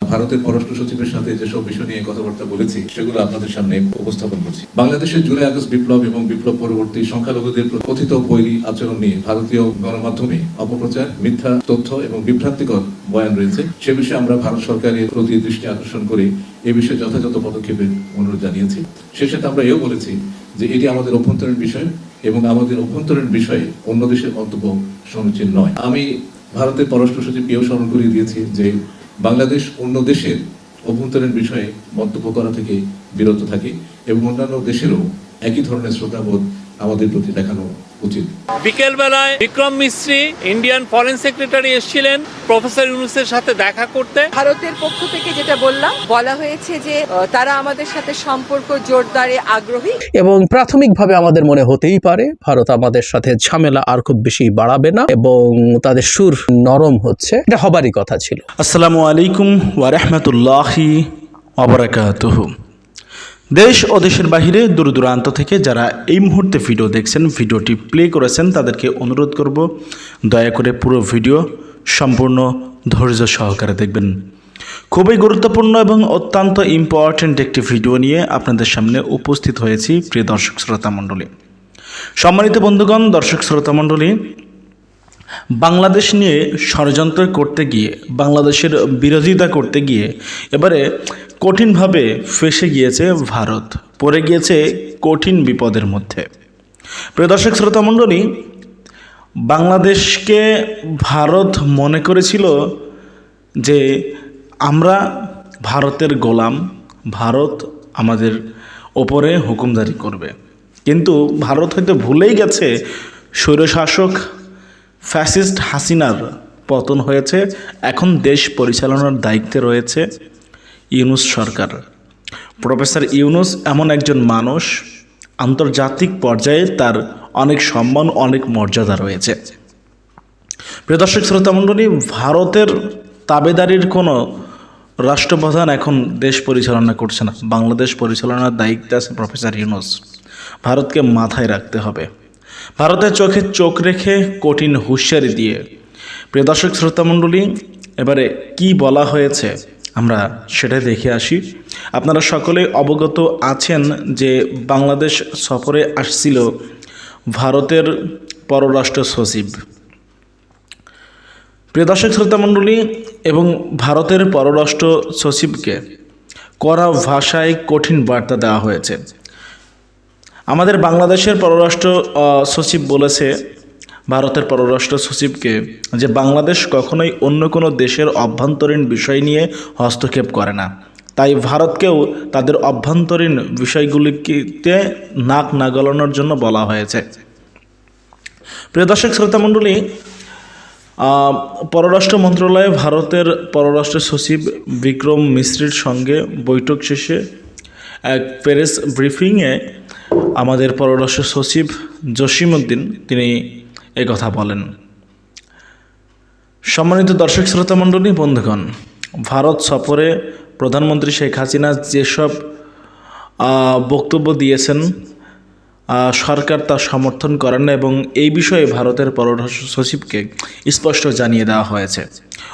ভারতের পররাষ্ট্র সচিবের সাথে যেসব বিষয় নিয়ে কথাবার্তা বলেছি, সেগুলো আপনাদের সামনে উপস্থাপন করছি। বাংলাদেশের জুলাই আগস্ট বিপ্লব এবং বিপ্লব পরবর্তী সংখ্যালঘুদের কথিত বৈরী আচরণ নিয়ে ভারতীয় গণমাধ্যমে অপপ্রচার, মিথ্যা তথ্য এবং বিভ্রান্তিকর বয়ান রয়েছে। সে বিষয়ে আমরা ভারত সরকারের প্রতি দৃষ্টি আকর্ষণ করে এ বিষয়ে যথাযথ পদক্ষেপের অনুরোধ জানিয়েছি। সে সাথে আমরা এও বলেছি যে এটি আমাদের অভ্যন্তরীণ বিষয় এবং আমাদের অভ্যন্তরীণ বিষয়ে অন্য দেশের মন্তব্য সমীচীন নয়। আমি ভারতের পররাষ্ট্র সচিবকেও স্মরণ করিয়ে দিয়েছি যে বাংলাদেশ অন্য দেশের অভ্যন্তরীণ বিষয়ে মন্তব্য করা থেকে বিরত থাকে এবং অন্যান্য দেশেরও একই ধরনের শ্রদ্ধাবোধ আমাদের প্রতি দেখানো উচিত। বিকেলবেলায় Vikram Misri Indian foreign secretary এসেছিলেন প্রফেসর ইউনুসের সাথে দেখা করতে। ভারতের পক্ষ থেকে যেটা বললাম বলা হয়েছে যে তারা আমাদের সাথে সম্পর্ক জোরদারে আগ্রহী। এবং প্রাথমিকভাবে আমাদের মনে হতেই পারে ভারত আমাদের সাথে ঝামেলা আর খুব বেশি বাড়াবে না এবং তাদের সুর নরম হচ্ছে। এটা হবারই কথা ছিল। আসসালামু আলাইকুম ওয়ারহমতুল্লাহি অবরাকাতুহ দেশ ও দেশের বাহিরে দূর দূরান্ত থেকে যারা এই মুহূর্তে ভিডিও দেখছেন, ভিডিওটি প্লে করেছেন, তাদেরকে অনুরোধ করব, দয়া করে পুরো ভিডিও সম্পূর্ণ ধৈর্য সহকারে দেখবেন। খুবই গুরুত্বপূর্ণ এবং অত্যন্ত ইম্পর্ট্যান্ট একটি ভিডিও নিয়ে আপনাদের সামনে উপস্থিত হয়েছি, প্রিয় দর্শক শ্রোতা মণ্ডলী। সম্মানিত বন্ধুগণ, দর্শক শ্রোতা মণ্ডলী বাংলাদেশ নিয়ে ষড়যন্ত্র করতে গিয়ে, বাংলাদেশের বিরোধিতা করতে গিয়ে এবারে কঠিনভাবে ফেসে গিয়েছে ভারত, পড়ে গিয়েছে কঠিন বিপদের মধ্যে। প্রিয় দর্শক, শ্রোতা মণ্ডলী, বাংলাদেশকে ভারত মনে করেছিল যে আমরা ভারতের গোলাম, ভারত আমাদের ওপরে হুকুমদারি করবে। কিন্তু ভারত হয়তো ভুলেই গেছে স্বৈরশাসক ফ্যাসিস্ট হাসিনার পতন হয়েছে। এখন দেশ পরিচালনার দায়িত্বে রয়েছে ইউনুস সরকার। প্রফেসর ইউনুস এমন একজন মানুষ, আন্তর্জাতিক পর্যায়ে তার অনেক সম্মান, অনেক মর্যাদা রয়েছে। প্রিয় দর্শক, শ্রোতা মণ্ডলী, ভারতের তাবেদারির কোনো রাষ্ট্রপ্রধান এখন দেশ পরিচালনা করছে না। বাংলাদেশ পরিচালনার দায়িত্বে আছে প্রফেসর ইউনুস। ভারতকে মাথায় রাখতে হবে। ভারতের চোখে চোখ রেখে কঠিন হুঁশিয়ারি দিয়ে। প্রিয় দর্শক, শ্রোতা মণ্ডলী, এবারে কি বলা হয়েছে? আমরা সেটা দেখে আসি। আপনারা সকলে অবগত আছেন যে বাংলাদেশ সফরে আসছিল ভারতের পররাষ্ট্র সচিব। প্রিয় দর্শক, শ্রোতা মণ্ডলী, এবং ভারতের পররাষ্ট্র সচিবকে কড়া ভাষায় কঠিন বার্তা দেওয়া হয়েছে। আমাদের বাংলাদেশের পররাষ্ট্র সচিব বলেছে, ভারতের পররাষ্ট্র সচিবকে যে বাংলাদেশ কখনোই অন্য কোনো দেশের অভ্যন্তরীণ বিষয় নিয়ে হস্তক্ষেপ করে না। তাই ভারতকেও তাদের অভ্যন্তরীণ বিষয়গুলিতে নাক না গলানোর জন্য বলা হয়েছে। প্রিয় দর্শক, শ্রোতা মণ্ডলী পররাষ্ট্র মন্ত্রণালয়ে ভারতের পররাষ্ট্র সচিব বিক্রম মিশ্রির সঙ্গে বৈঠক শেষে এক প্রেস ব্রিফিংয়ে আমাদের পররাষ্ট্র সচিব জসিমউদ্দিন তিনি কথা বলেন। সম্মানিত দর্শক শ্রোতা মণ্ডলী, বন্ধুগণ, ভারত সফরে প্রধানমন্ত্রী শেখ হাসিনা যেসব বক্তব্য দিয়েছেন সরকার তা সমর্থন করেন এবং এই বিষয়ে ভারতের পররাষ্ট্র সচিবকে স্পষ্ট জানিয়ে দেওয়া হয়েছে।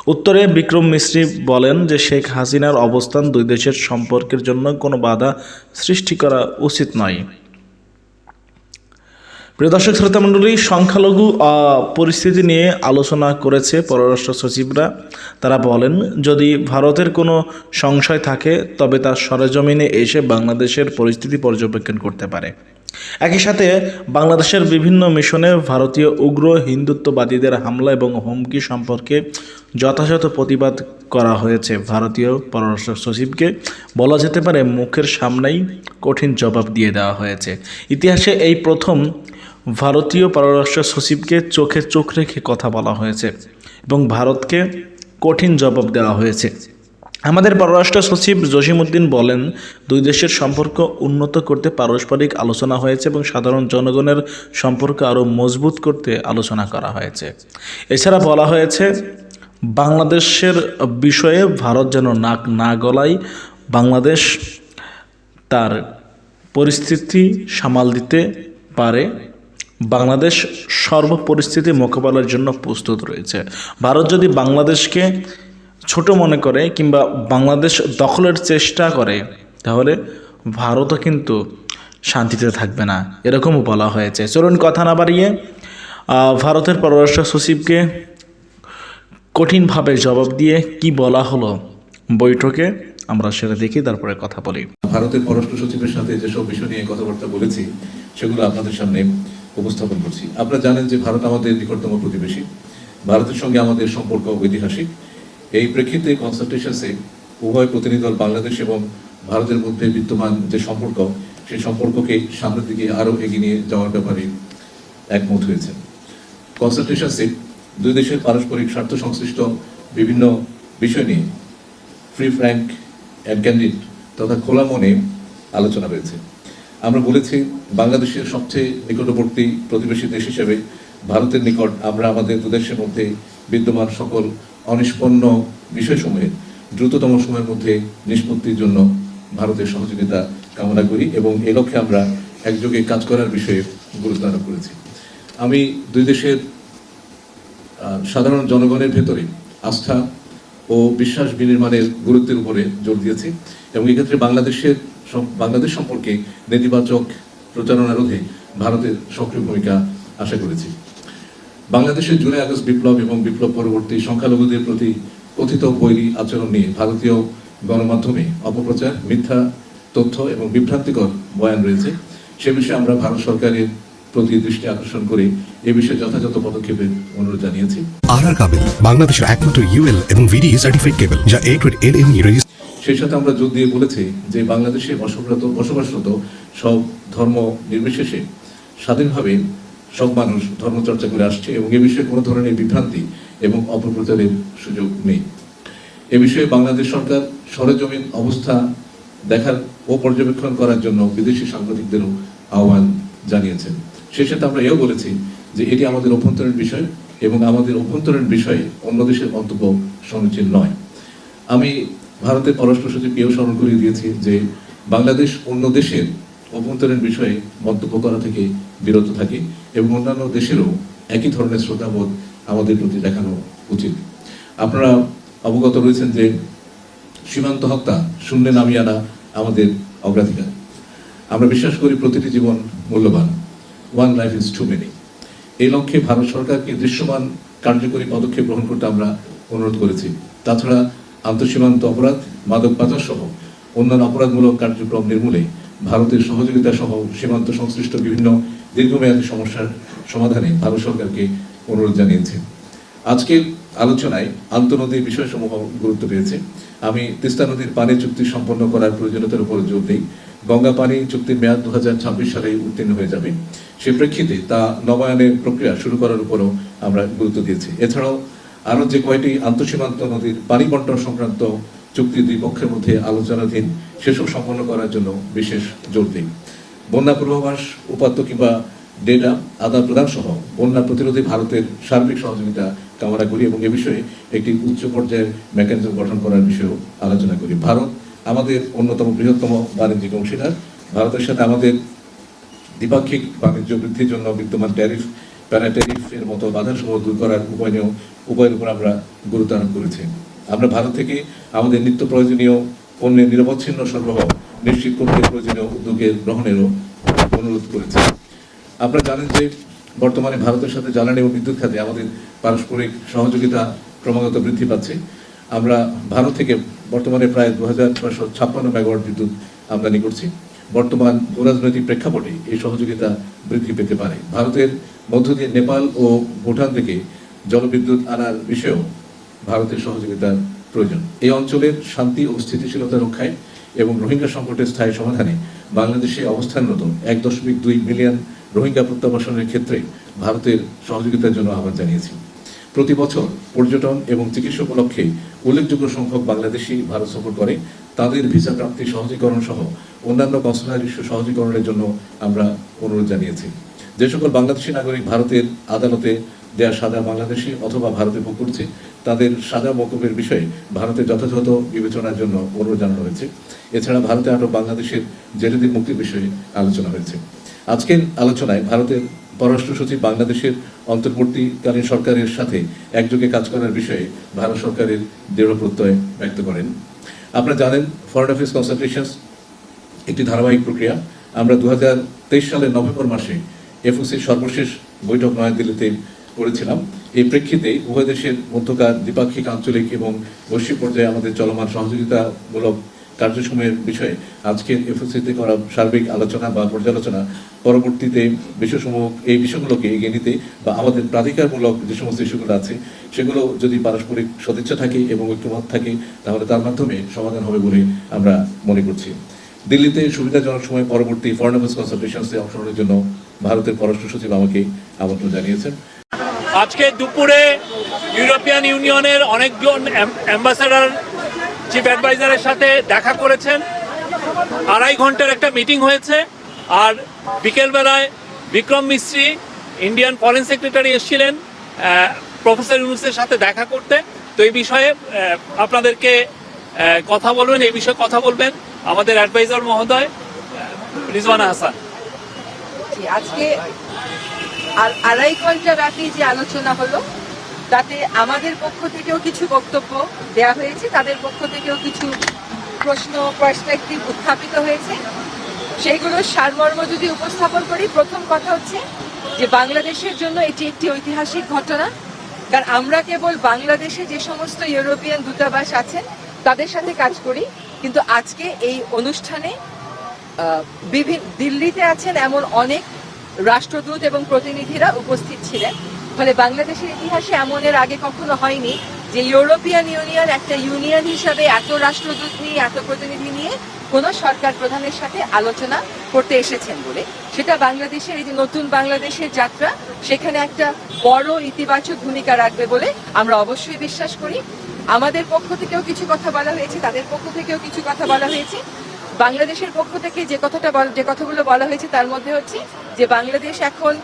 উত্তরে বিক্রম মিশ্রি বলেন যে শেখ হাসিনার অবস্থান দুই দেশের সম্পর্কের জন্য কোনো বাধা সৃষ্টি করা উচিত নয়। প্রিয় দর্শক শ্রোতা মণ্ডলী, সংখ্যালঘু পরিস্থিতি নিয়ে আলোচনা করেছে পররাষ্ট্র সচিবরা। তারা বলেন, যদি ভারতের কোনো সংশয় থাকে, তবে তার সরেজমিনে এসে বাংলাদেশের পরিস্থিতি পর্যবেক্ষণ করতে পারে। একই সাথে, বাংলাদেশের বিভিন্ন মিশনে ভারতীয়, উগ্র, হিন্দুত্ববাদীদের হামলা এবং হুমকি সম্পর্কে যথাযথ প্রতিবাদ করা হয়েছে। ভারতীয় পররাষ্ট্র সচিবকে বলা যেতে পারে, মুখের সামনেই কঠিন জবাব দিয়ে দেওয়া হয়েছে। ইতিহাসে এই প্রথম ভারতীয় পররাষ্ট্র সচিবকে চোখে চোখ রেখে কথা বলা হয়েছে এবং ভারতকে কঠিন জবাব দেওয়া হয়েছে। আমাদের পররাষ্ট্র সচিব জসিমউদ্দিন বলেন, দুই দেশের সম্পর্ক উন্নত করতে পারস্পরিক আলোচনা হয়েছে এবং সাধারণ জনগণের সম্পর্ক আরও মজবুত করতে আলোচনা করা হয়েছে। এছাড়া বলা হয়েছে, বাংলাদেশের বিষয়ে ভারত যেন নাক না গলায়, বাংলাদেশ তার পরিস্থিতি সামাল দিতে পারে বাংলাদেশ সর্ব পরিস্থিতি মোকাবেলার জন্য প্রস্তুত রয়েছে। ভারত যদি বাংলাদেশকে ছোট মনে করে কিংবা বাংলাদেশ দখলের চেষ্টা করে, তাহলে ভারতও কিন্তু শান্তিতে থাকবে না। এরকমও বলা হয়েছে। চলুন কথা না বাড়িয়ে ভারতের পররাষ্ট্র সচিবকে কঠিনভাবে জবাব দিয়ে কি বলা হলো বৈঠকে আমরা সেটা দেখি, তারপরে কথা বলি। ভারতের পররাষ্ট্র সচিবের সাথে যেসব বিষয় নিয়ে কথাবার্তা বলেছি, সেগুলো আপনাদের সামনে উপস্থাপন করছি। আপনারা জানেন যে ভারত আমাদের নিকটতম প্রতিবেশী। ভারতের সঙ্গে আমাদের সম্পর্ক ঐতিহাসিক। এই প্রেক্ষিতে কনসালটেশনসে উভয় প্রতিনিধি দল বাংলাদেশ এবং ভারতের মধ্যে বিদ্যমান যে সম্পর্ক, সেই সম্পর্ককে সামনের দিকে আরও এগিয়ে নিয়ে যাওয়ার ব্যাপারে একমত হয়েছে। কনসালটেশনসে দুই দেশের পারস্পরিক স্বার্থ সংশ্লিষ্ট বিভিন্ন বিষয় নিয়ে ফ্রি, ফ্র্যাঙ্ক, অ্যান্ড ক্যান্ডিড তথা খোলা মনে আলোচনা হয়েছে আমরা বলেছি বাংলাদেশের সবচেয়ে নিকটবর্তী প্রতিবেশী দেশ হিসেবে ভারতের নিকট আমরা আমাদের দুদেশের মধ্যে বিদ্যমান সকল অনিষ্পন্ন বিষয়সমূহের দ্রুততম সময়ের মধ্যে নিষ্পত্তির জন্য ভারতের সহযোগিতা কামনা করি এবং এ লক্ষ্যে আমরা একযোগে কাজ করার বিষয়ে গুরুত্ব আরোপ করেছি। আমি দুই দেশের সাধারণ জনগণের ভেতরে আস্থা ও বিশ্বাস বিনির্মাণের গুরুত্বের উপরে জোর দিয়েছি এবং এক্ষেত্রে বাংলাদেশের বাংলাদেশ সম্পর্কে নেতিবাচক প্রচারণা রোধে ভারতের সক্রিয় ভূমিকা আশা করেছি। বাংলাদেশের জুলাই আগস্ট বিপ্লব এবং বিপ্লব পরবর্তী সংখ্যালঘুদের প্রতি কথিত বৈরী আচরণ নিয়ে ভারতীয় গণমাধ্যমে অপপ্রচার, মিথ্যা তথ্য এবং বিভ্রান্তিকর বয়ান রয়েছে। সে বিষয়ে আমরা ভারত সরকারের প্রতি দৃষ্টি আকর্ষণ করে এ বিষয়ে যথাযথ পদক্ষেপের অনুরোধ জানিয়েছি। আর আর কাবেল, বাংলাদেশের একমাত্র ইউএল এবং ভিডিএ সার্টিফাইড কেবল যা এ গ্রেড এল এম সেই সাথে আমরা জোর দিয়ে বলেছি যে বাংলাদেশে বসবাসরত বসবাসরত সব ধর্ম নির্বিশেষে স্বাধীনভাবে সব মানুষ ধর্মচর্চা করে আসছে এবং এ বিষয়ে কোনো ধরনের বিভ্রান্তি এবং অপপ্রচারের সুযোগ নেই। এ বিষয়ে বাংলাদেশ সরকার সরেজমিন অবস্থা দেখার ও পর্যবেক্ষণ করার জন্য বিদেশি সাংবাদিকদেরও আহ্বান জানিয়েছেন। সেই সাথে আমরা এও বলেছি যে এটি আমাদের অভ্যন্তরীণ বিষয় এবং আমাদের অভ্যন্তরীণ বিষয়ে অন্য দেশের মন্তব্য সমীচীন নয়। আমি ভারতের পররাষ্ট্র সচিব স্মরণ করিয়ে দিয়েছি যে বাংলাদেশ অন্য দেশের অভ্যন্তরীণ বিষয়ে মন্তব্য করা থেকে বিরত থাকে এবং অন্যান্য দেশেরও একই ধরনের শ্রদ্ধাবোধ আমাদের প্রতি দেখানো উচিত। আপনারা অবগত রয়েছেন যে সীমান্ত হত্যা শূন্যে নামিয়ে আনা আমাদের অগ্রাধিকার। আমরা বিশ্বাস করি প্রতিটি জীবন মূল্যবান। One life is too many এই লক্ষ্যে ভারত সরকারকে দৃশ্যমান কার্যকরী পদক্ষেপ গ্রহণ করতে আমরা অনুরোধ করেছি। তাছাড়া আন্তঃসীমান্ত অপরাধ, মাদক পাচার সহ অন্যান্য অপরাধমূলক কার্যক্রম নির্মূলে ভারতের সহযোগিতা সহ সীমান্ত সংশ্লিষ্ট বিভিন্ন দীর্ঘমেয়াদী সমস্যার সমাধানে ভারত সরকারকে অনুরোধ জানিয়েছে। আজকের আলোচনায় আন্তনদীর বিষয়সমূহ গুরুত্ব পেয়েছে। আমি তিস্তা নদীর পানি চুক্তি সম্পন্ন করার প্রয়োজনীয়তার উপর জোর দিই। গঙ্গা পানি চুক্তির মেয়াদ দু হাজার ছাব্বিশ সালে উত্তীর্ণ হয়ে যাবে। সে প্রেক্ষিতে তা নবায়নের প্রক্রিয়া শুরু করার উপরও আমরা গুরুত্ব দিয়েছি। এছাড়াও আরও যে কয়টি আন্তঃসীমান্ত নদীর পানি বন্টন সংক্রান্ত চুক্তি দুই পক্ষের মধ্যে আলোচনাধীন, সেসব সম্পন্ন করার জন্য বিশেষ জোর দিই বন্যা পূর্বাভাস, উপাত্ত কিংবা ডেটা, আদান প্রদান সহ বন্যা প্রতিরোধে ভারতের সার্বিক সহযোগিতা কামনা করি এবং এ বিষয়ে একটি উচ্চ পর্যায়ের মেকানিজম গঠন করার বিষয়েও আলোচনা করি। ভারত আমাদের অন্যতম বৃহত্তম বাণিজ্যিক অংশীদার। ভারতের সাথে আমাদের দ্বিপাক্ষিক বাণিজ্য বৃদ্ধির জন্য বিদ্যমান ট্যারিফ প্যারা ট্যারিফ এর মতো বাধাসমূহ দূর করার উপায় নিয়েও উপায়ের উপর আমরা গুরুত্ব আরোপ করেছি। আমরা ভারত থেকে আমাদের নিত্য প্রয়োজনীয় পণ্যের নিরবচ্ছিন্ন সরবরাহ নিশ্চিত করতে প্রয়োজনীয় উদ্যোগের গ্রহণেরও অনুরোধ করেছি। আপনারা জানেন যে বর্তমানে ভারতের সাথে জ্বালানি ও বিদ্যুৎ খাতে আমাদের পারস্পরিক সহযোগিতা ক্রমাগত বৃদ্ধি পাচ্ছে। আমরা ভারত থেকে বর্তমানে প্রায় দু হাজার ছয়শো ছাপ্পান্ন মেগাওয়াট বিদ্যুৎ আমদানি করছি। বর্তমান ভূরাজনৈতিক প্রেক্ষাপটে এই সহযোগিতা বৃদ্ধি পেতে পারে। ভারতের মধ্য দিয়ে নেপাল ও ভুটান থেকে জলবিদ্যুৎ আনার বিষয়েও ভারতের সহযোগিতার প্রয়োজন। এই অঞ্চলের শান্তি ও স্থিতিশীলতা রক্ষায় এবং রোহিঙ্গা সংকটের স্থায়ী সমাধানে বাংলাদেশে অবস্থানরত এক দশমিক দুই মিলিয়ন রোহিঙ্গা প্রত্যাবাসনের ক্ষেত্রে ভারতের সহযোগিতার জন্য আহ্বান জানিয়েছি। প্রতি বছর পর্যটন এবং চিকিৎসা উপলক্ষে উল্লেখযোগ্য সংখ্যক বাংলাদেশি ভারত সফর করে। তাদের ভিসা প্রাপ্তি সহজীকরণ সহ অন্যান্য কনসুলার ইস্যু সহজীকরণের জন্য আমরা অনুরোধ জানিয়েছি। যে সকল বাংলাদেশি নাগরিক ভারতের আদালতে দেয়া সাজা বাংলাদেশি অথবা ভারতে ভোগ তাদের সাজা মকুবের বিষয়ে ভারতে যথাযথ বিবেচনার জন্য অনুরোধ জানানো হয়েছে। এছাড়া ভারতে আটক বাংলাদেশের জেলেদের মুক্তির বিষয়ে আলোচনা হয়েছে। আজকের আলোচনায় ভারতের পররাষ্ট্র সচিব বাংলাদেশের অন্তর্বর্তীকালীন সরকারের সাথে একযোগে কাজ করার বিষয়ে ভারত সরকারের দৃঢ় প্রত্যয় ব্যক্ত করেন। আপনারা জানেন ফরেন অ্যাফেয়ার্স কনসালটেশনস একটি ধারাবাহিক প্রক্রিয়া। আমরা দু হাজার তেইশ সালের নভেম্বর মাসে এফওসির সর্বশেষ বৈঠক নয়াদিল্লিতে করেছিলাম। এই প্রেক্ষিতে উভয় দেশের মধ্যকার দ্বিপাক্ষিক, আঞ্চলিক এবং বৈশ্বিক পর্যায়ে আমাদের চলমান সহযোগিতামূলক কার্যসমূহের বিষয়ে আজকের এফওসিতে করা সার্বিক আলোচনা বা পর্যালোচনা। পরবর্তীতে বিষয়সমূহ, এই বিষয়গুলোকে এগিয়ে নিতে বা আমাদের প্রাধিকারমূলক যে সমস্ত ইস্যুগুলো আছে, সেগুলো যদি পারস্পরিক সদিচ্ছা থাকে এবং ঐক্যমত থাকে, তাহলে তার মাধ্যমে সমাধান হবে বলে আমরা মনে করছি। দিল্লিতে সুবিধাজনক সময় পরবর্তী ফরেন অ্যাফেয়ার্স কনসালটেশনসে অংশগ্রহণের জন্য ভারতের পররাষ্ট্র সচিব আমাকে আমন্ত্রণ জানিয়েছেন। আজকে দুপুরে ইউরোপিয়ান ইউনিয়নের অনেকজন অ্যাম্বাসেডার চিফ অ্যাডভাইজারের সাথে দেখা করেছেন। আড়াই ঘণ্টার একটা মিটিং হয়েছে। আর বিকেলবেলায় Vikram Misri Indian foreign secretary এসেছিলেন প্রফেসর ইউনুসের সাথে দেখা করতে। তো এই বিষয়ে আপনাদেরকে কথা বলবেন, এই বিষয়ে কথা বলবেন আমাদের অ্যাডভাইজার মহোদয় রিজওয়ানা হাসান। আজকে আর- আড়াই ঘণ্টা ব্যাপী যে আলোচনা হলো, তাতে আমাদের পক্ষ থেকেও কিছু বক্তব্য দেয়া হয়েছে, তাদের পক্ষ থেকেও কিছু প্রশ্ন পার্সপেক্টিভ উত্থাপিত হয়েছে। সেইগুলোর সারমর্ম যদি উপস্থাপন করি, প্রথম কথা হচ্ছে যে বাংলাদেশের জন্য এটি একটি ঐতিহাসিক ঘটনা। কারণ আমরা কেবল বাংলাদেশে যে সমস্ত ইউরোপিয়ান দূতাবাস আছেন, তাদের সাথে কাজ করি। কিন্তু আজকে এই অনুষ্ঠানে বিভিন্ন দিল্লিতে আছেন এমন অনেক রাষ্ট্রদূত এবং প্রতিনিধিরা উপস্থিত ছিলেন। ফলে বাংলাদেশের ইতিহাসে এমন এর আগে কখনো হয়নি যে ইউরোপিয়ান ইউনিয়ন একটা ইউনিয়ন হিসাবে এত রাষ্ট্রদূত নিয়ে, এত প্রতিনিধি নিয়ে কোনো সরকার প্রধানের সাথে আলোচনা করতে এসেছেন বলে। সেটা বাংলাদেশের এই যে নতুন বাংলাদেশের যাত্রা, সেখানে একটা বড় ইতিবাচক ভূমিকা রাখবে বলে আমরা অবশ্যই বিশ্বাস করি। আমাদের পক্ষ থেকেও কিছু কথা বলা হয়েছে, তাদের পক্ষ থেকেও কিছু কথা বলা হয়েছে। বাংলাদেশের পক্ষ থেকে যে কথাটা বল- যে কথাগুলো বলা হয়েছে তার মধ্যে হচ্ছে যে বাংলাদেশ এখন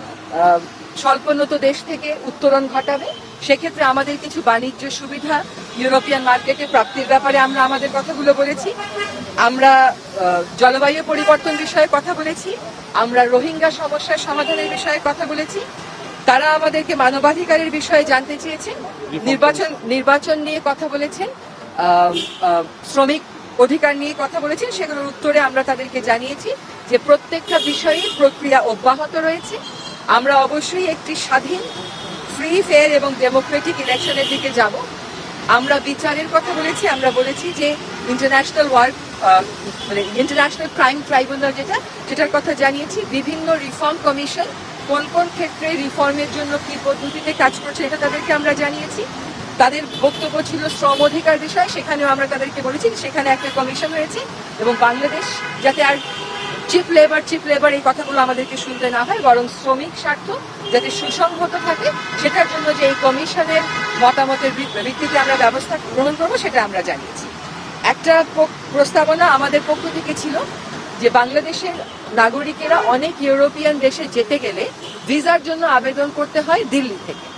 স্বল্পোন্নত দেশ থেকে উত্তরণ ঘটাবে। সেক্ষেত্রে আমাদের কিছু বাণিজ্য সুবিধা ইউরোপিয়ান মার্কেটে প্রাপ্তির ব্যাপারে আমরা আমাদের কথাগুলো বলেছি। আমরা জলবায়ু পরিবর্তন বিষয়ে কথা বলেছি। আমরা রোহিঙ্গা সমস্যার সমাধানের বিষয়ে কথা বলেছি। তারা আমাদেরকে মানবাধিকারের বিষয়ে জানতে চেয়েছেন নির্বাচন নির্বাচন নিয়ে কথা বলেছেন। শ্রমিক অধিকার নিয়ে কথা বলেছেন, সেগুলোর উত্তরে আমরা তাদেরকে জানিয়েছি যে প্রত্যেকটা বিষয়ে প্রক্রিয়া অব্যাহত রয়েছে। আমরা অবশ্যই একটি স্বাধীন ফ্রি ফেয়ার এবং ডেমোক্রেটিক ইলেকশনের দিকে যাব। আমরা বিচারের কথা বলেছি, আমরা বলেছি যে ইন্টারন্যাশনাল ওয়ার্ক মানে ইন্টারন্যাশনাল ক্রাইম ট্রাইব্যুনাল যেটা, সেটার কথা জানিয়েছি। বিভিন্ন রিফর্ম কমিশন কোন কোন ক্ষেত্রে রিফর্মের জন্য কি পদ্ধতিতে কাজ করছে, এটা তাদেরকে আমরা জানিয়েছি। তাদের বক্তব্য ছিল শ্রম অধিকার বিষয়, সেখানেও আমরা তাদেরকে বলেছি সেখানে একটা কমিশন হয়েছে এবং বাংলাদেশ যাতে আর চিপ লেবার চিপ লেবার এই কথাগুলো আমাদেরকে শুনতে না হয়, বরং শ্রমিক স্বার্থ যাতে সুসংহত থাকে, সেটার জন্য যে এই কমিশনের মতামতের ভিত- ভিত্তিতে আমরা ব্যবস্থা গ্রহণ করব, সেটা আমরা জানিয়েছি। একটা প্রস্তাবনা আমাদের পক্ষ থেকে ছিল যে বাংলাদেশের নাগরিকেরা অনেক ইউরোপিয়ান দেশে যেতে গেলে ভিসার জন্য আবেদন করতে হয় দিল্লি থেকে।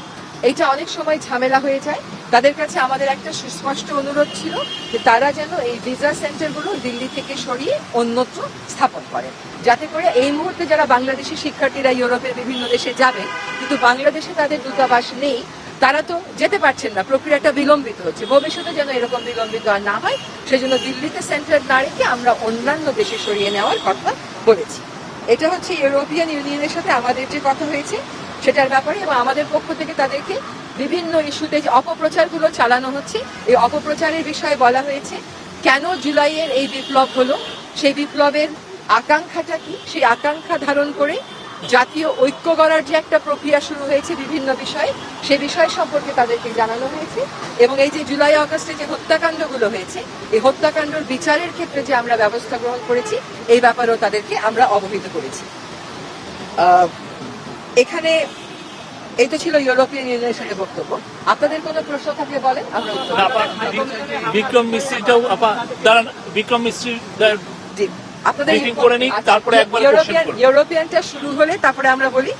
এইটা অনেক সময় ঝামেলা হয়ে যায়। তাদের কাছে আমাদের একটা সুস্পষ্ট অনুরোধ ছিল যে তারা যেন এই ভিসা সেন্টারগুলো দিল্লি থেকে সরিয়ে অন্যত্র স্থাপন করে যাতে করে এই মুহূর্তে যারা বাংলাদেশি শিক্ষার্থীরা ইউরোপের বিভিন্ন দেশে যাবে, কিন্তু বাংলাদেশে তাদের দূতাবাস নেই, তারা তো যেতে পারছেন না। প্রক্রিয়াটা বিলম্বিত হচ্ছে। ভবিষ্যতে যেন এরকম বিলম্বিত আর না হয়, সেজন্য দিল্লিতে সেন্টার না রেখে আমরা অন্যান্য দেশে সরিয়ে নেওয়ার কথা বলেছি। এটা হচ্ছে ইউরোপিয়ান ইউনিয়নের সাথে আমাদের যে কথা হয়েছে। সেটার ব্যাপারে এবং আমাদের পক্ষ থেকে তাদেরকে বিভিন্ন ইস্যুতে যে অপপ্রচারগুলো চালানো হচ্ছে, এই অপপ্রচারের বিষয়ে বলা হয়েছে, কেন জুলাইয়ের এই বিপ্লব হলো? সেই বিপ্লবের আকাঙ্ক্ষাটা কি? সেই আকাঙ্ক্ষা ধারণ করে জাতীয় ঐক্য গড়ার যে একটা প্রক্রিয়া শুরু হয়েছে বিভিন্ন বিষয়ে, সে বিষয় সম্পর্কে তাদেরকে জানানো হয়েছে এবং এই যে জুলাই আগস্টে যে হত্যাকাণ্ডগুলো হয়েছে, এই হত্যাকাণ্ডর বিচারের ক্ষেত্রে যে আমরা ব্যবস্থা গ্রহণ করেছি, এই ব্যাপারেও তাদেরকে আমরা অবহিত করেছি। এখানে এই তো ছিল ইউরোপিয়ান ইউনিয়নের সাথে বক্তব্য। আপনাদের কোনো প্রশ্ন থাকলে বলেন আমরা বিক্রম মিস্ত্রিটাও আপা দাঁড়ান বিক্রম মিস্ত্রি আপনাদের করে নিই, তারপরে একবার ইউরোপিয়ান ইউরোপিয়ানটা শুরু হলে তারপরে আমরা বলি।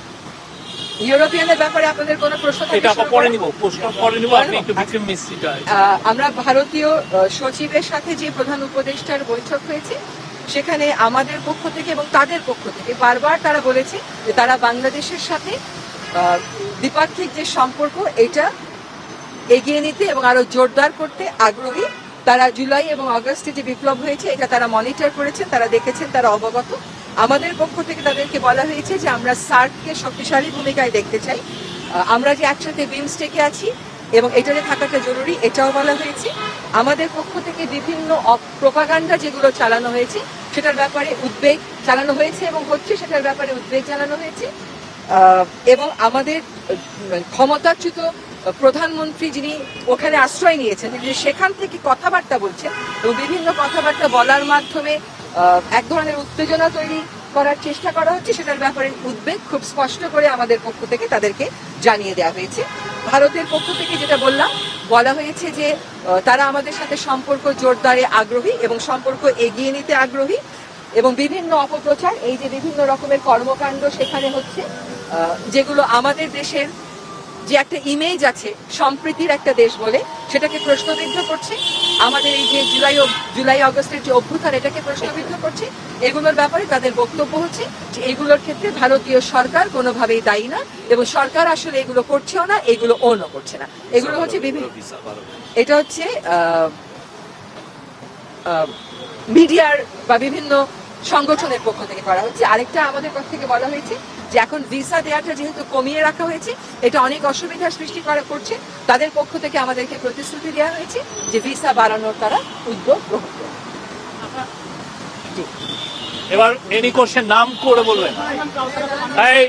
ইউরোপিয়ানের ব্যাপারে আপনাদের কোনো প্রশ্ন এটা পরে নিব প্রশ্ন পরে নিব আপনি একটু বিক্রম মিস্ত্রিটা আমরা ভারতীয় সচিবের সাথে যে প্রধান উপদেষ্টার বৈঠক হয়েছে সেখানে আমাদের পক্ষ থেকে এবং তাদের পক্ষ থেকে বারবার তারা বলেছে যে তারা বাংলাদেশের সাথে দ্বিপাক্ষিক যে সম্পর্ক, এটা এগিয়ে নিতে এবং আরও জোরদার করতে আগ্রহী। তারা জুলাই এবং আগস্টে যে বিপ্লব হয়েছে, এটা তারা মনিটর করেছেন তারা দেখেছেন, তারা অবগত। আমাদের পক্ষ থেকে তাদেরকে বলা হয়েছে যে আমরা সার্ককে শক্তিশালী ভূমিকায় দেখতে চাই। আমরা যে একসাথে বিমস্টেকে আছি এবং এটা এটাতে থাকাটা জরুরি, এটাও বলা হয়েছে। আমাদের পক্ষ থেকে বিভিন্ন প্রোপাগান্ডা যেগুলো চালানো হয়েছে, সেটার ব্যাপারে উদ্বেগ চালানো হয়েছে এবং হচ্ছে সেটার ব্যাপারে উদ্বেগ চালানো হয়েছে। এবং আমাদের ক্ষমতাচ্যুত প্রধানমন্ত্রী যিনি ওখানে আশ্রয় নিয়েছেন, তিনি সেখান থেকে কথাবার্তা বলছেন এবং বিভিন্ন কথাবার্তা বলার মাধ্যমে এক ধরনের উত্তেজনা তৈরি করার চেষ্টা করা হচ্ছে, সেটার ব্যাপারে উদ্বেগ খুব স্পষ্ট করে আমাদের পক্ষ থেকে তাদেরকে জানিয়ে দেওয়া হয়েছে। ভারতের পক্ষ থেকে যেটা বললাম, বলা হয়েছে যে তারা আমাদের সাথে সম্পর্ক জোরদারে আগ্রহী এবং সম্পর্ক এগিয়ে নিতে আগ্রহী এবং বিভিন্ন অপপ্রচার, এই যে বিভিন্ন রকমের কর্মকাণ্ড সেখানে হচ্ছে যেগুলো আমাদের দেশের যে একটা ইমেজ আছে, সম্প্রীতির একটা দেশ বলে, সেটাকে প্রশ্নবিদ্ধ করছে। আমাদের এই যে জুলাই জুলাই আগস্টের যে অভ্যুত্থান এটাকে প্রশ্নবিদ্ধ করছে। এগুলোর ব্যাপারে তাদের বক্তব্য হচ্ছে যে এগুলোর ক্ষেত্রে ভারতীয় সরকার কোনোভাবেই দায়ী না এবং সরকার আসলে এগুলো করছেও না এগুলো ওনও করছে না। এগুলো হচ্ছে বিভিন্ন এটা হচ্ছে মিডিয়ার বা বিভিন্ন সংগঠনের পক্ষ থেকে করা হচ্ছে। আরেকটা আমাদের পক্ষ থেকে বলা হয়েছে যে এখন ভিসা দেওয়াটা যেহেতু কমিয়ে রাখা হয়েছে এটা অনেক অসুবিধার সৃষ্টি করা করছে। তাদের পক্ষ থেকে আমাদেরকে প্রতিশ্রুতি দেওয়া হয়েছে যে ভিসা বাড়ানোর তারা উদ্যোগ গ্রহণ করবে। এবার এনি কোশ্চেন নাম করে বলবেন। এই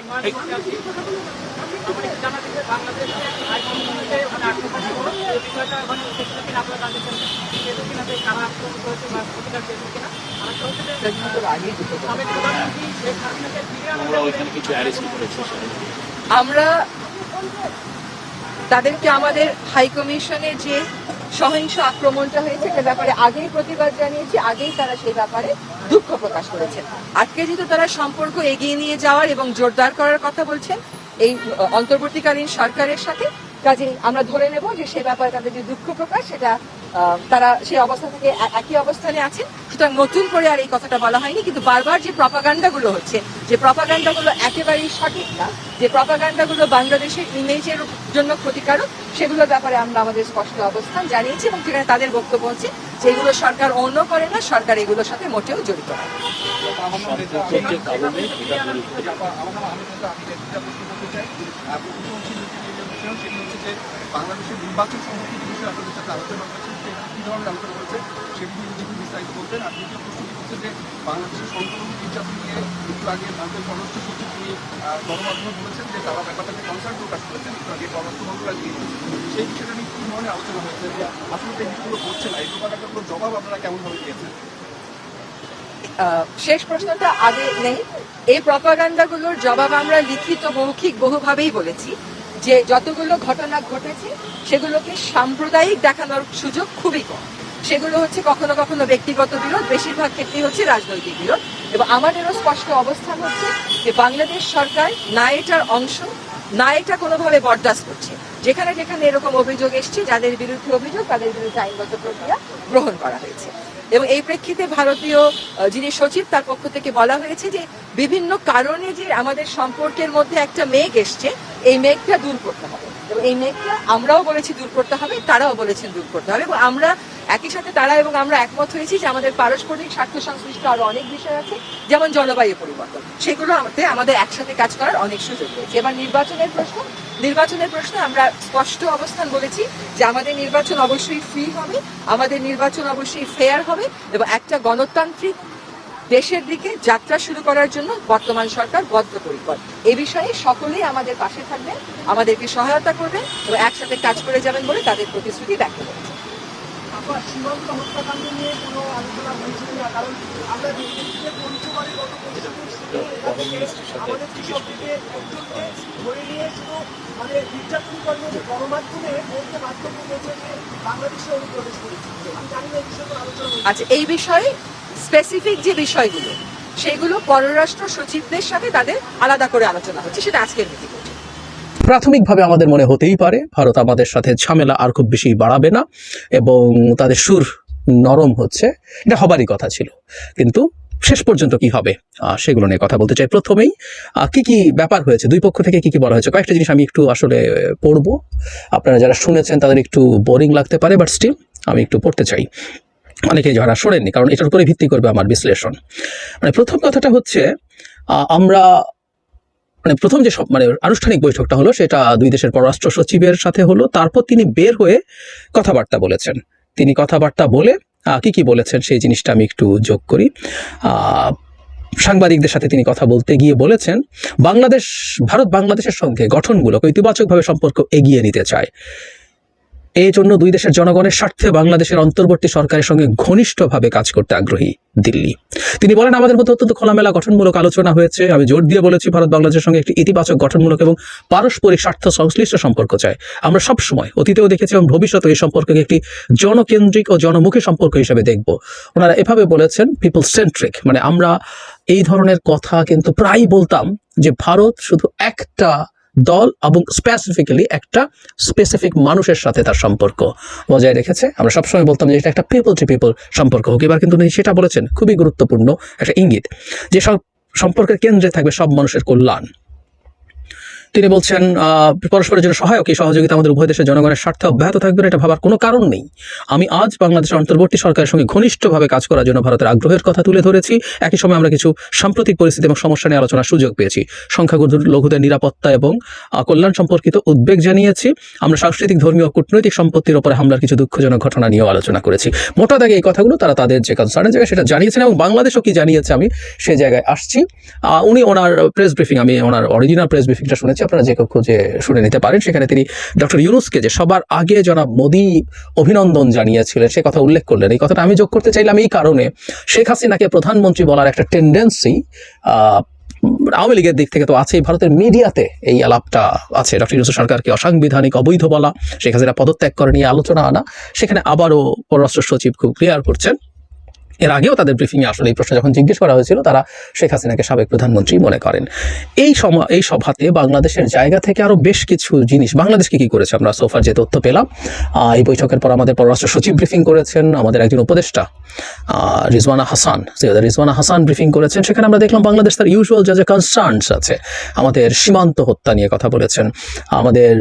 কিছু অ্যারেস্ট করেছি আমরা তাদেরকে আমাদের হাই কমিশনে যে সহিংস আক্রমণটা হয়েছে সে ব্যাপারে আগেই প্রতিবাদ জানিয়েছি, আগেই তারা সেই ব্যাপারে দুঃখ প্রকাশ করেছেন। আজকে যেহেতু তারা সম্পর্ক এগিয়ে নিয়ে যাওয়ার এবং জোরদার করার কথা বলছেন, এই অন্তর্বর্তীকালীন সরকারের সাথে কাজে আমরা ধরে নেব যে সে ব্যাপারে তাদের যে দুঃখ প্রকাশ, সেটা তারা সেই অবস্থা থেকে একই অবস্থানে আছেন সুতরাং নতুন করে আর এই কথাটা বলা হয়নি, কিন্তু বারবার যে প্রপাগান্ডাগুলো হচ্ছে, যে প্রপাগান্ডাগুলো একেবারেই সঠিক না, যে প্রপাগান্ডাগুলো বাংলাদেশের ইমেজের জন্য ক্ষতিকারক, সেগুলোর ব্যাপারে আমরা আমাদের স্পষ্ট অবস্থান জানিয়েছি এবং সেখানে তাদের বক্তব্য হচ্ছে যে এগুলো সরকার অন্য করে না, সরকার এগুলোর সাথে মোটেও জড়িত বাংলাদেশের নির্বাচন সম্পর্কিত বিষয়ে আপনাদের সাথে আলোচনা করেছেন ধরনের আলোচনা করেছে যদি বিস্তারিত বলতেন, আর দ্বিতীয় হচ্ছে যে বাংলাদেশের নিয়ে একটু আগে ভারতের পররাষ্ট্র সচিব তিনি গণমাধ্যমে বলেছেন যে তারা ব্যাপারটাকে কনসার্ন প্রকাশ করেছেন, একটু আগে পররাষ্ট্র মন্ত্রণালয় দিয়ে সেই বিষয়টা নিয়ে কি ধরনের আলোচনা হয়েছে যে আসলে জিনিসগুলো করছে না? এই প্রকারগুলোর জবাব আপনারা কেমনভাবে দিয়েছেন শেষ প্রশ্নটা আগে নেই। এই প্রপাগান্ডাগুলোর জবাব আমরা লিখিত, মৌখিক, বহুভাবেই বলেছি। যে যতগুলো ঘটনা ঘটেছে, সেগুলোকে সাম্প্রদায়িক দেখানোর সুযোগ খুবই কম। সেগুলো হচ্ছে কখনো কখনো ব্যক্তিগত বিরোধ, বেশিরভাগ ক্ষেত্রেই হচ্ছে রাজনৈতিক বিরোধ। এবং আমাদেরও স্পষ্ট অবস্থান হচ্ছে যে বাংলাদেশ সরকার না এটার অংশ, না এটা কোনোভাবে বরদাস্ত করছে। যেখানে যেখানে এরকম অভিযোগ এসছে, যাদের বিরুদ্ধে অভিযোগ, তাদের বিরুদ্ধে আইনগত প্রক্রিয়া গ্রহণ করা হয়েছে। এবং এই প্রেক্ষিতে ভারতীয় যিনি সচিব, তার পক্ষ থেকে বলা হয়েছে যে বিভিন্ন কারণে যে আমাদের সম্পর্কের মধ্যে একটা মেঘ এসছে এই মেঘটা দূর করতে হবে। এবং এই মেঘটা আমরাও বলেছি দূর করতে হবে, তারাও বলেছেন দূর করতে হবে। এবং আমরা একই সাথে তারা এবং আমরা একমত হয়েছি যে আমাদের পারস্পরিক স্বার্থ সংশ্লিষ্ট আরও অনেক বিষয় আছে, যেমন জলবায়ু পরিবর্তন। সেগুলো আমাদের আমাদের একসাথে কাজ করার অনেক সুযোগ রয়েছে। এবার নির্বাচনের প্রশ্ন, নির্বাচনের প্রশ্নে আমরা স্পষ্ট অবস্থান বলেছি যে আমাদের নির্বাচন অবশ্যই ফ্রি হবে, আমাদের নির্বাচন অবশ্যই ফেয়ার হবে এবং একটা গণতান্ত্রিক দেশের দিকে যাত্রা শুরু করার জন্য বর্তমান সরকার বদ্ধপরিকর। এ বিষয়ে সকলেই আমাদের পাশে থাকবেন আমাদেরকে সহায়তা করবেন এবং একসাথে কাজ করে যাবেন বলে তাদের প্রতিশ্রুতি ব্যক্ত করেছে। শুধু মানে করেছে। আচ্ছা এই বিষয়ে স্পেসিফিক যে বিষয়গুলো, সেগুলো পররাষ্ট্র সচিবদের সাথে তাদের আলাদা করে আলোচনা হচ্ছে, সেটা আজকের মিটিং প্রাথমিকভাবে আমাদের মনে হতেই পারে, ভারত আমাদের সাথে ঝামেলা আর খুব বেশি বাড়াবে না এবং তাদের সুর নরম হচ্ছে, এটা হবারই কথা ছিল। কিন্তু শেষ পর্যন্ত কি হবে? সেগুলো নিয়ে কথা বলতে চাই প্রথমেই। কি কি ব্যাপার হয়েছে? দুই পক্ষ থেকে কি কি বলা হয়েছে? কয়েকটা জিনিস আমি একটু আসলে পড়ব। আপনারা যারা শুনেছেন তাদের একটু বোরিং লাগতে পারে বাট স্টিল আমি একটু পড়তে চাই। অনেকে যারা শোনেননি, কারণ এটার উপরে ভিত্তি করবে আমার বিশ্লেষণ। মানে প্রথম কথাটা হচ্ছে আমরা মানে প্রথম যে সব মানে আনুষ্ঠানিক বৈঠকটা হলো, সেটা দুই দেশের পররাষ্ট্র সচিবের সাথে হলো, তারপর তিনি বের হয়ে কথাবার্তা বলেছেন। তিনি কথাবার্তা বলে কি কি বলেছেন সেই জিনিসটা আমি একটু যোগ করি। সাংবাদিকদের সাথে তিনি কথা বলতে গিয়ে বলেছেন, বাংলাদেশ ভারত বাংলাদেশের সঙ্গে গঠনমূলক ইতিবাচকভাবে সম্পর্ক এগিয়ে নিতে চায়। এই জন্য দুই দেশের জনগণের স্বার্থে বাংলাদেশের অন্তর্বর্তী সরকারের সঙ্গে ঘনিষ্ঠভাবে কাজ করতে আগ্রহী দিল্লি। তিনি বলেন, আমাদের মধ্যে অত্যন্ত খোলামেলা, গঠনমূলক আলোচনা হয়েছে। আমি জোর দিয়ে বলেছি, ভারত বাংলাদেশের সঙ্গে একটি ইতিবাচক, গঠনমূলক এবং পারস্পরিক স্বার্থ সংশ্লিষ্ট সম্পর্ক চাই। আমরা সব সময় অতীতেও দেখেছি এবং ভবিষ্যতে এই সম্পর্ককে একটি জনকেন্দ্রিক ও জনমুখী সম্পর্ক হিসেবে দেখব। ওনারা এভাবে বলেছেন পিপল সেন্ট্রিক মানে আমরা এই ধরনের কথা কিন্তু প্রায় বলতাম যে, ভারত শুধু একটা দল এবং স্পেসিফিক্যালি একটা স্পেসিফিক মানুষের সাথে তার সম্পর্ক। বজায় রেখেছে। আমরা সবসময় বলতাম যে এটা একটা পিপল টু পিপল সম্পর্ক হোক। এবার কিন্তু সেটা বলেছেন, খুবই গুরুত্বপূর্ণ একটা ইঙ্গিত। যে সব সম্পর্কের কেন্দ্রে থাকবে সব মানুষের কল্যাণ। তিনি বলছেন পরস্পরের জন্য সহায়ক, এই সহযোগিতা আমাদের উভয় দেশের জনগণের স্বার্থে অব্যাহত থাকবে এটা ভাবার কোনো কারণ নেই। আমি আজ বাংলাদেশের অন্তর্বর্তী সরকারের সঙ্গে ঘনিষ্ঠভাবে কাজ করার জন্য ভারতের আগ্রহের কথা তুলে ধরেছি। একই সময় আমরা কিছু সাম্প্রতিক পরিস্থিতি এবং সমস্যা নিয়ে আলোচনার সুযোগ পেয়েছি। সংখ্যাগুরু লঘুদের নিরাপত্তা এবং কল্যাণ সম্পর্কিত উদ্বেগ জানিয়েছি। আমরা সাংস্কৃতিক, ধর্মীয়, কূটনৈতিক সম্পত্তির উপরে হামলার কিছু দুঃখজনক ঘটনা নিয়েও আলোচনা করেছি। মোটা দাগে এই কথাগুলো তারা তাদের যে কনসার্নের জায়গায় সেটা জানিয়েছেন এবং বাংলাদেশও কি জানিয়েছে আমি সে জায়গায় আসছি। উনি ওনার প্রেস ব্রিফিং আমি ওনার অরিজিনাল প্রেস ব্রিফিংটা শুনেছি। আপনারা যে কেউ খুঁজে শুনে নিতে পারেন, সেখানে তিনি ডক্টর ইউনুসকে যে সবার আগে জনাব মোদী অভিনন্দন জানিয়েছিলেন, সে কথা উল্লেখ করলেন। এই কথাটা আমি যোগ করতে চাইলাম এই কারণে শেখ হাসিনাকে প্রধানমন্ত্রী বলার একটা টেন্ডেন্সি আওয়ামী লীগের দিক থেকে তো আছেই, ভারতের মিডিয়াতে এই আলাপটা আছে। ডক্টর ইউনুস সরকারকে অসাংবিধানিক, অবৈধ বলা, শেখ হাসিনা পদত্যাগ করে নিয়ে আলোচনা আনা, সেখানে আবারও পররাষ্ট্র সচিব খুব ক্লিয়ার করছেন। এর আগেও তাদের ব্রিফিংয়ে আসলে এই প্রশ্ন যখন জিজ্ঞেস করা হয়েছিল, তারা শেখ হাসিনাকে সাবেক প্রধানমন্ত্রী মনে করেন। এই সময়, এই সভাতে বাংলাদেশের জায়গা থেকে আরও বেশ কিছু জিনিস বাংলাদেশকে কি করেছে আমরা সোফার যে তথ্য পেলাম। এই বৈঠকের পর আমাদের পররাষ্ট্র সচিব ব্রিফিং করেছেন, আমাদের একজন উপদেষ্টা রিজওয়ানা হাসান, সৈয়দা রিজওয়ানা হাসান ব্রিফিং করেছেন। সেখানে আমরা দেখলাম বাংলাদেশ তার ইউজুয়াল যা যা কনসার্নস আছে, আমাদের সীমান্ত হত্যা নিয়ে কথা বলেছেন, আমাদের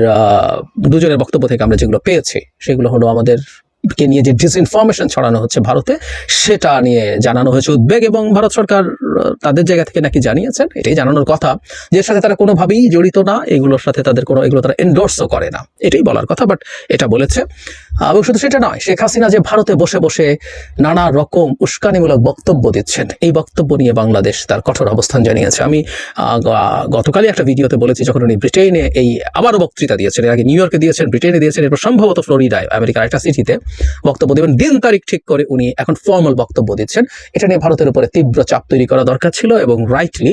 দুজনের বক্তব্য থেকে আমরা যেগুলো পেয়েছি, সেগুলো হলো আমাদের কে নিয়ে যে ডিসইনফরমেশন ছড়ানো হচ্ছে ভারতে, সেটা নিয়ে জানানো হয়েছে উদ্বেগ এবং ভারত সরকার তাদের জায়গা থেকে নাকি জানিয়েছেন, এটাই জানানোর কথা। যে সাথে তারা কোনোভাবেই জড়িত না, এগুলোর সাথে তাদের কোনো, এগুলো তারা এন্ডোর্সও করে না। এটাই বলার কথা বাট এটা বলেছে। এবং শুধু সেটা নয়, শেখ হাসিনা যে ভারতে বসে বসে নানা রকম উস্কানিমূলক বক্তব্য দিচ্ছেন, এই বক্তব্য নিয়ে বাংলাদেশ তার কঠোর অবস্থান জানিয়েছে। আমি গতকালই একটা ভিডিওতে বলেছি, যখন উনি ব্রিটেনে এই আবারও বক্তৃতা দিয়েছেন, এর আগে নিউ ইয়র্কে দিয়েছেন ব্রিটেনে দিয়েছেন, এরপর সম্ভবত ফ্লোরিডায়, আমেরিকার একটা সিটিতে বক্তব্য দেবেন। দিন তারিখ ঠিক করে উনি এখন ফর্মাল বক্তব্য দিচ্ছেন। এটা নিয়ে ভারতের উপরে তীব্র চাপ তৈরি করা দরকার ছিল এবং রাইটলি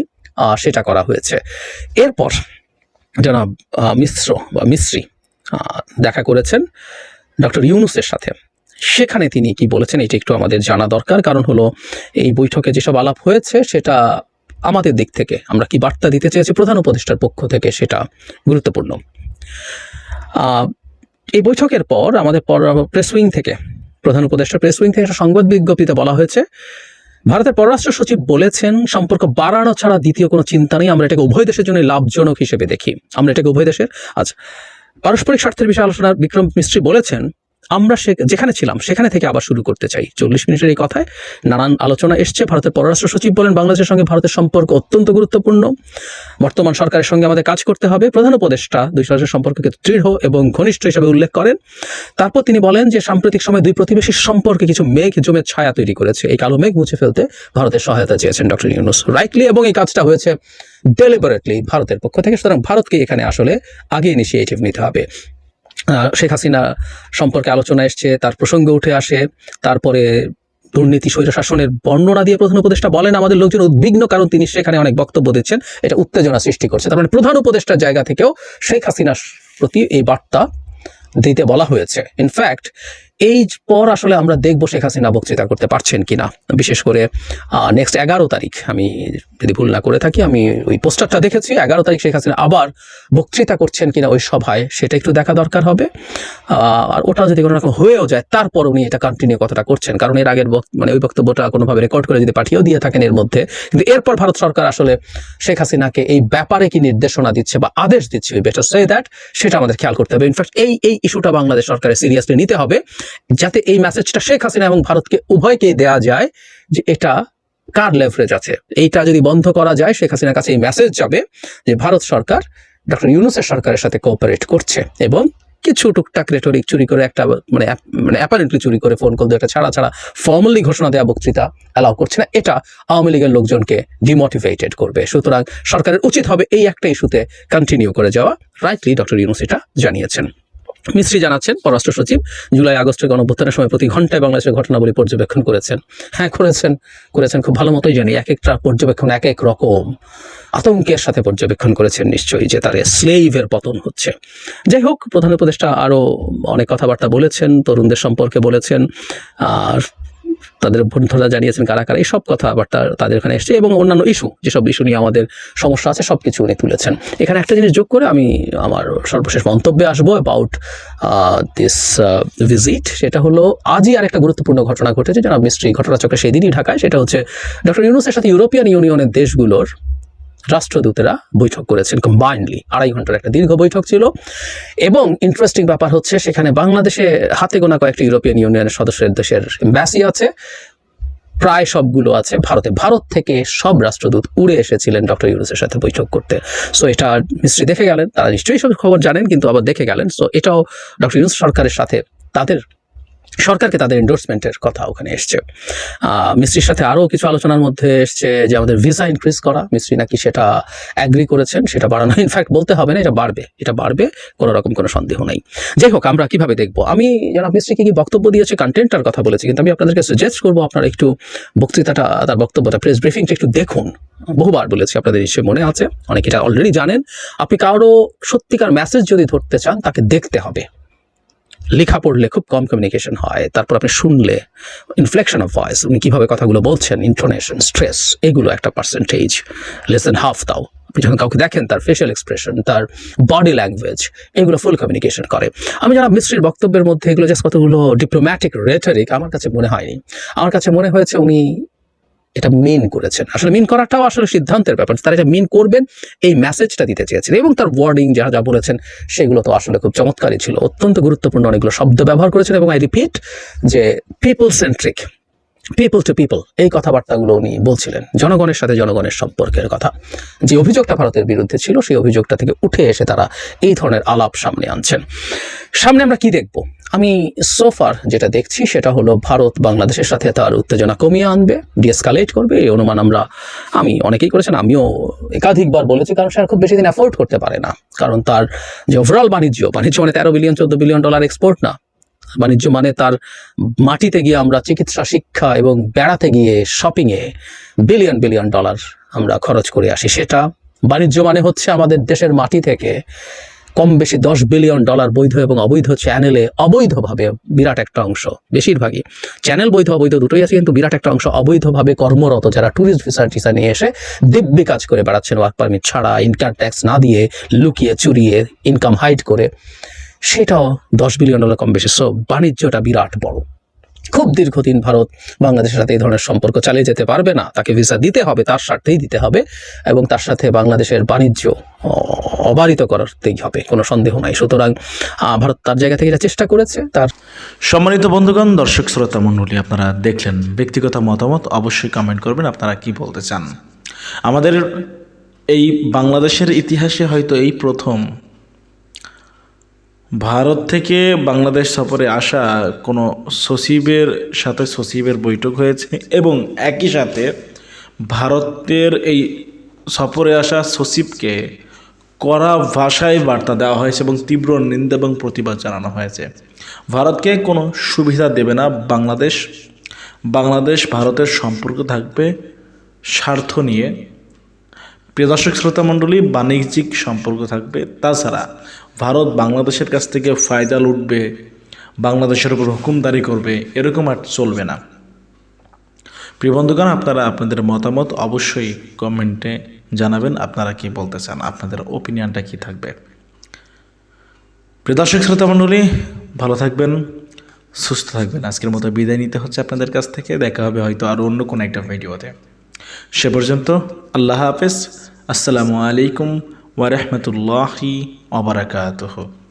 সেটা করা হয়েছে। এরপর জনাব মিশ্র বা মিশ্রি দেখা করেছেন। ডক্টর ইউনুসের সাথে। সেখানে তিনি কি বলেছেন এটি একটু আমাদের জানা দরকার, কারণ হলো এই বৈঠকে যেসব আলাপ হয়েছে সেটা আমাদের দিক থেকে, আমরা কি বার্তা দিতে চেয়েছি প্রধান উপদেষ্টার পক্ষ থেকে সেটা গুরুত্বপূর্ণ। এই বৈঠকের পর আমাদের প্রেস উইং থেকে, প্রধান উপদেষ্টা প্রেস উইং থেকে একটা সংবাদ বিজ্ঞপ্তিতে বলা হয়েছে, ভারতের পররাষ্ট্র সচিব বলেছেন, সম্পর্ক বাড়ানো ছাড়া দ্বিতীয় কোনো চিন্তা নেই, আমরা এটাকে উভয় দেশের জন্য লাভজনক হিসেবে দেখি। আমরা এটাকে উভয় দেশের আচ্ছা পারস্পরিক স্বার্থের বিষয়ে আলোচনা বিক্রম মিস্ত্রি বলেছেন আমরা যেখানে ছিলাম, সেখানে থেকে আবার শুরু করতে চাই। চল্লিশ মিনিটের এই কথায় নানান আলোচনা এসছে। ভারতের পররাষ্ট্র সচিব বলেন, বাংলাদেশের সঙ্গে ভারতের সম্পর্ক অত্যন্ত গুরুত্বপূর্ণ। বর্তমান সরকারের সঙ্গে আমাদের কাজ করতে হবে। প্রধান উপদেষ্টা দুই রাজ্যের সম্পর্ককে দৃঢ় এবং ঘনিষ্ঠ হিসেবে উল্লেখ করেন। তারপর তিনি বলেন যে, সাম্প্রতিক সময় দুই প্রতিবেশীর সম্পর্কে কিছু মেঘ জমে ছায়া তৈরি করেছে। এই কালো মেঘ মুছে ফেলতে ভারতের সহায়তা চেয়েছেন ডক্টর ইউনুস রাইটলি এবং এই কাজটা হয়েছে ডেলিবারেটলি ভারতের পক্ষ থেকে। সুতরাং ভারতকে এখানে আসলে আগে ইনিশিয়েটিভ নিতে হবে। শেখ হাসিনা সম্পর্কে আলোচনা এসছে, তার প্রসঙ্গ উঠে আসে, তারপরে দুর্নীতি, স্বৈরশাসনের বর্ণনা দিয়ে প্রধান উপদেষ্টা বলেন, আমাদের লোকজন উদ্বিগ্ন কারণ তিনি সেখানে অনেক বক্তব্য দিচ্ছেন, এটা উত্তেজনা সৃষ্টি করছে। তার মানে প্রধান উপদেষ্টার জায়গা থেকেও শেখ হাসিনার প্রতি এই বার্তা দিতে বলা হয়েছে। ইনফ্যাক্ট এই পর আসলে আমরা দেখব শেখ হাসিনা বক্তৃতা করতে পারছেন কিনা, বিশেষ করে নেক্সট এগারো তারিখ। আমি যদি ভুল না করে থাকি, আমি ওই পোস্টারটা দেখেছি, এগারো তারিখ শেখ হাসিনা আবার বক্তৃতা করছেন কিনা ওই সভায়, সেটা একটু দেখা দরকার হবে। আর ওটা যদি কোনো রকম হয়েও যায়, তারপর উনি এটা কন্টিনিউ কতটা করছেন, কারণ এর আগের মানে ওই বক্তব্যটা কোনোভাবে রেকর্ড করে যদি পাঠিয়েও দিয়ে থাকেন এর মধ্যে, কিন্তু এরপর ভারত সরকার আসলে শেখ হাসিনাকে এই ব্যাপারে কি নির্দেশনা দিচ্ছে বা আদেশ দিচ্ছে বেটার সে দ্যাট সেটা আমাদের খেয়াল করতে হবে। ইনফ্যাক্ট এই এই ইস্যুটা বাংলাদেশ সরকারের সিরিয়াসলি নিতে হবে। যাতে এই মেসেজটা শেখ হাসিনা এবং ভারতকে উভয়কেই দেয়া যায় যে এটা কার লেভারেজ আছে? এইটা যদি বন্ধ করা যায়, শেখ হাসিনার কাছে এই মেসেজ যাবে যে ভারত সরকার, ডক্টর ইউনুসের সরকারের সাথে কোঅপারেট করছে এবং কিছু টুকটাক রেটরিক চুরি করে একটা মানে মানে অ্যাপারেন্টলি চুরি করে ফোন কল একটা ছাড়া ছাড়া ফর্মালি ঘোষণা দেওয়া বক্তৃতা অ্যালাউ করছে না। এটা আওয়ামী লীগের লোকজনকে ডিমোটিভেটেড করবে। সুতরাং সরকারের উচিত হবে এই একটা ইস্যুতে কন্টিনিউ করে যাওয়া। রাইটলি ডক্টর ইউনুস এটা জানিয়েছেন। মিস্ত্রি জানাচ্ছেন, পররাষ্ট্র সচিব, জুলাই আগস্টের গণভ্যুত্থানের সময় প্রতি ঘন্টায় বাংলাদেশের ঘটনাবলী পর্যবেক্ষণ করেছেন। হ্যাঁ করেছেন করেছেন খুব ভালো মতোই জানি, এক একটা পর্যবেক্ষণ এক এক রকম। আতঙ্কের সাথে পর্যবেক্ষণ করেছেন নিশ্চয়ই যে তার স্লেইভের পতন হচ্ছে। যাই হোক, প্রধান উপদেষ্টা আরও অনেক কথাবার্তা বলেছেন, তরুণদের সম্পর্কে বলেছেন, আর তাদের বন্ধুরা জানিয়েছেন কারা কারা এইসব কথাবার্তা তাদের এখানে এসছে এবং অন্যান্য ইস্যু যেসব ইস্যু নিয়ে আমাদের সমস্যা আছে সব কিছু উনি তুলেছেন। এখানে একটা জিনিস যোগ করে আমি আমার সর্বশেষ মন্তব্যে আসব অ্যাবাউট দিস ভিজিট সেটা হলো আজই আর একটা গুরুত্বপূর্ণ ঘটনা ঘটেছে। যেন মিস্ট্রি ঘটনাচক্রে সেদিনই ঢাকায়, সেটা হচ্ছে ডক্টর ইউনুসের সাথে ইউরোপিয়ান ইউনিয়নের দেশগুলোর রাষ্ট্রদূতেরা বৈঠক করেছেন কম্বাইন্ডলি আড়াই ঘণ্টার একটা দীর্ঘ বৈঠক ছিল। এবং ইন্টারেস্টিং ব্যাপার হচ্ছে সেখানে বাংলাদেশে হাতে গোনা কয়েকটি ইউরোপিয়ান ইউনিয়নের সদস্যের দেশের এম্বাসি আছে। প্রায় সবগুলো আছে ভারতে। ভারত থেকে সব রাষ্ট্রদূত উড়ে এসেছিলেন ডক্টর ইউনুসের সাথে বৈঠক করতে। সো এটা মিস্ত্রি দেখে গেলেন, তারা নিশ্চয়ই সব খবর জানেন, কিন্তু আবার দেখে গেলেন। সো এটাও ডক্টর ইউনুস সরকারের সাথে তাদের সরকারকে তাদের এন্ডোর্সমেন্টের কথা ওখানে এসছে। মিস্ত্রির সাথে আরও কিছু আলোচনার মধ্যে এসছে যে আমাদের ভিসা ইনক্রিজ করা, মিস্ত্রি নাকি সেটা অ্যাগ্রি করেছেন, সেটা বাড়ানো ইনফ্যাক্ট বলতে হবে না, এটা বাড়বে এটা বাড়বে, কোনো রকম কোনো সন্দেহ নেই। যাই হোক, আমরা কীভাবে দেখব? আমি জনাব মিস্ত্রিকে কি বক্তব্য দিয়েছে কন্টেন্টটার কথা বলেছি, কিন্তু আমি আপনাদেরকে সাজেস্ট করব আপনারা একটু বক্তৃতাটা, তার বক্তব্যটা প্রেস ব্রিফিংটা একটু দেখুন। বহুবার বলেছি আপনাদের নিশ্চয়ই মনে আছে, অনেকে এটা অলরেডি জানেন। আপনি কারও সত্যিকার মেসেজ যদি ধরতে চান, তাকে দেখতে হবে। লেখা পড়লে খুব কম কমিউনিকেশন হয়, তারপর আপনি শুনলে ইনফ্লেকশন অফ ভয়েস উনি কীভাবে কথাগুলো বলছেন ইন্টোনেশন স্ট্রেস এগুলো একটা পার্সেন্টেজ লেস দেন হাফ তাও। আপনি যখন কাউকে দেখেন, তার ফেশিয়াল এক্সপ্রেশন তার বডি ল্যাঙ্গুয়েজ এগুলো ফুল কমিউনিকেশন করে। আমি যারা মিস্ত্রির বক্তব্যের মধ্যে এগুলো জাস্ট কতগুলো ডিপ্লোম্যাটিক রেটারিক আমার কাছে মনে হয়নি। আমার কাছে মনে হয়েছে উনি এটা মিন করেছেন। আসলে মিন করাটাও আসলে সিদ্ধান্তের ব্যাপার। তারা এটা মিন করবেন, এই মেসেজটা দিতে চেয়েছেন এবং তার ওয়ার্ডিং যা যা বলেছেন, সেগুলো তো আসলে খুব চমৎকারই ছিল। অত্যন্ত গুরুত্বপূর্ণ অনেকগুলো শব্দ ব্যবহার করেছেন এবং আই রিপিট যে people centric people to people এই কথাবার্তাগুলো উনি বলছিলেন। জনগণের সাথে জনগণের সম্পর্কের কথা। যে অভিযোগটা ভারতের বিরুদ্ধে ছিল, সেই অভিযোগটা থেকে উঠে এসে তারা এই ধরনের আলাপ সামনে আনছেন। সামনে আমরা কি দেখব? আমি সোফার যেটা দেখছি সেটা হলো ভারত বাংলাদেশের সাথে তার উত্তেজনা কমিয়ে আনবে ডিএসকালেট করবে, এই অনুমান আমরা, আমি অনেকেই করেছেন, আমিও একাধিকবার বলেছি, কারণ সে খুব বেশি দিন অ্যাফোর্ড করতে পারে না। কারণ তার যে ওভারঅল বাণিজ্য বাণিজ্য মানে তেরো বিলিয়ন চোদ্দ বিলিয়ন ডলার এক্সপোর্ট না। বাণিজ্য মানে তার মাটিতে গিয়ে আমরা চিকিৎসা, শিক্ষা এবং বেড়াতে গিয়ে শপিংয়ে বিলিয়ন বিলিয়ন ডলার আমরা খরচ করে আসি। সেটা বাণিজ্য মানে হচ্ছে আমাদের দেশের মাটি থেকে কম বেশি দশ বিলিয়ন ডলার বৈধ এবং অবৈধ চ্যানেলে অবৈধভাবে বিরাট একটা অংশ, বেশিরভাগই। চ্যানেল বৈধ, অবৈধ দুটোই আছে, কিন্তু বিরাট একটা অংশ অবৈধভাবে কর্মরত যারা ট্যুরিস্ট ভিসা টিসা নিয়ে এসে দিব্যি কাজ করে বেড়াচ্ছেন ওয়ার্ক পারমিট ছাড়া ইনকাম ট্যাক্স না দিয়ে, লুকিয়ে চুরিয়ে ইনকাম হাইড করে। সেটাও দশ বিলিয়ন ডলার কম বেশি সো বাণিজ্যটা বিরাট বড়। খুব দীর্ঘদিন ভারত বাংলাদেশের সাথে এই ধরনের সম্পর্ক চালিয়ে যেতে পারবে না। তাকে ভিসা দিতে হবে, তার স্বার্থেই দিতে হবে এবং তার সাথে বাংলাদেশের বাণিজ্য অবারিত করতেই হবে। কোনো সন্দেহ নাই। সুতরাং ভারত তার জায়গা থেকে এটা চেষ্টা করেছে, তার সম্মানিত বন্ধুগণ, দর্শক শ্রোতা মণ্ডলী, আপনারা দেখলেন ব্যক্তিগত মতামত, অবশ্যই কমেন্ট করবেন, আপনারা কি বলতে চান? আমাদের এই বাংলাদেশের ইতিহাসে হয়তো এই প্রথম ভারত থেকে বাংলাদেশ সফরে আসা কোনো সচিবের সাথে সচিবের বৈঠক হয়েছে এবং একই সাথে ভারতের এই সফরে আসা সচিবকে কড়া ভাষায় বার্তা দেওয়া হয়েছে এবং তীব্র নিন্দা এবং প্রতিবাদ জানানো হয়েছে। ভারতকে কোনো সুবিধা দেবে না বাংলাদেশ। বাংলাদেশ ভারতের সম্পর্ক থাকবে, স্বার্থ নিয়ে। প্রিয় দর্শক, শ্রোতা মণ্ডলী, বাণিজ্যিক সম্পর্ক থাকবে। তাছাড়া ভারত বাংলাদেশের কাছ থেকে ফায়দা লুটবে, বাংলাদেশের উপর হুকুমদারি করবে, এরকম আর চলবে না। প্রিয় বন্ধুগণ, আপনারা আপনাদের মতামত অবশ্যই কমেন্টে জানাবেন। আপনারা কি বলতে চান? আপনাদের ওপিনিয়নটা কি থাকবে? প্রিয় দর্শক, শ্রোতা মণ্ডলী, ভালো থাকবেন, সুস্থ থাকবেন। আজকের মতো বিদায় নিতে হচ্ছে আপনাদের কাছ থেকে। দেখা হবে হয়তো আরও অন্য কোনো একটা ভিডিওতে। সে পর্যন্ত আল্লাহ হাফেজ। আসসালামু আলাইকুম ورحمة الله وبركاته.